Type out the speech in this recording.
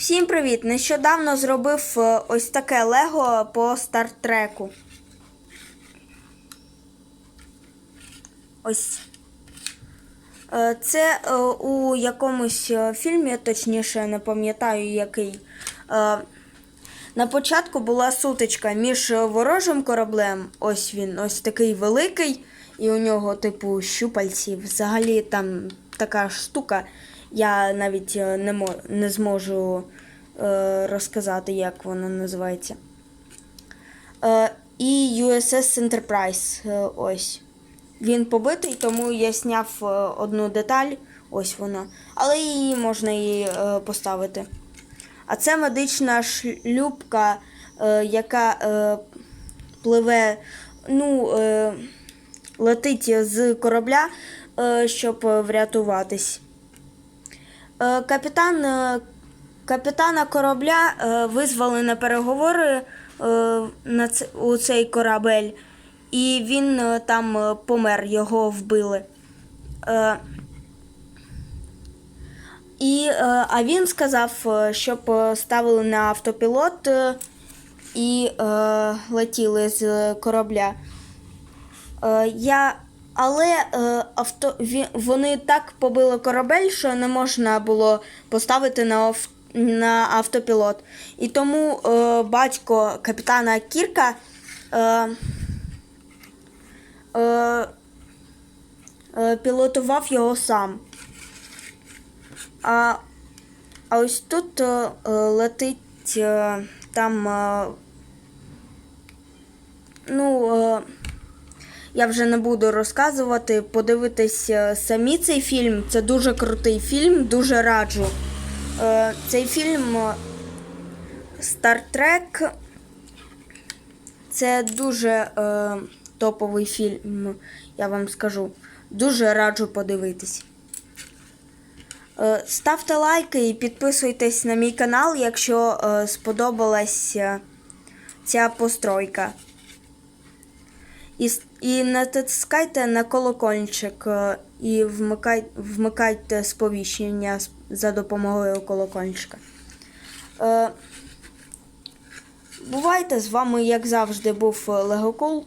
Всім привіт! Нещодавно зробив е, ось таке Лего по стартреку. Ось. Е, Це е, у якомусь фільмі, точніше, не пам'ятаю який. На початку була сутичка між ворожим кораблем, ось він, ось такий великий, і у нього, типу, щупальці. Взагалі там така штука. Я навіть е, не, не зможу е, розказати, як вона називається. Е, і USS Enterprise. е, ось. Він побитий, тому я зняв е, одну деталь, ось вона. Але її можна і е, поставити. А це медична шлюпка, е, яка е, пливе, ну, е, летить з корабля, е, щоб е, врятуватись. Е, Капітан, е, капітана корабля е, визвали на переговори на у цей корабель, і він там помер, його вбили. І, а він сказав, щоб ставили на автопілот і летіли з корабля. Я, але е, авто, вони так побили корабель, що не можна було поставити на, ав- на автопілот. І тому е, батько капітана Кірка е, е, е, пілотував його сам. А, а ось тут е, е, летить е, там. Е, ну. Е, я вже не буду розказувати. Подивитись е, самі цей фільм. Це дуже крутий фільм, дуже раджу. Е, Цей фільм е, Star Trek. Це дуже топовий фільм, я вам скажу. Дуже раджу подивитись. Ставте лайки і підписуйтесь на мій канал, якщо сподобалась е, ця постройка. І, і натискайте на колокольчик е, і вмикай, вмикайте сповіщення за допомогою колокольчика. Е, бувайте з вами, як завжди, був Легокул.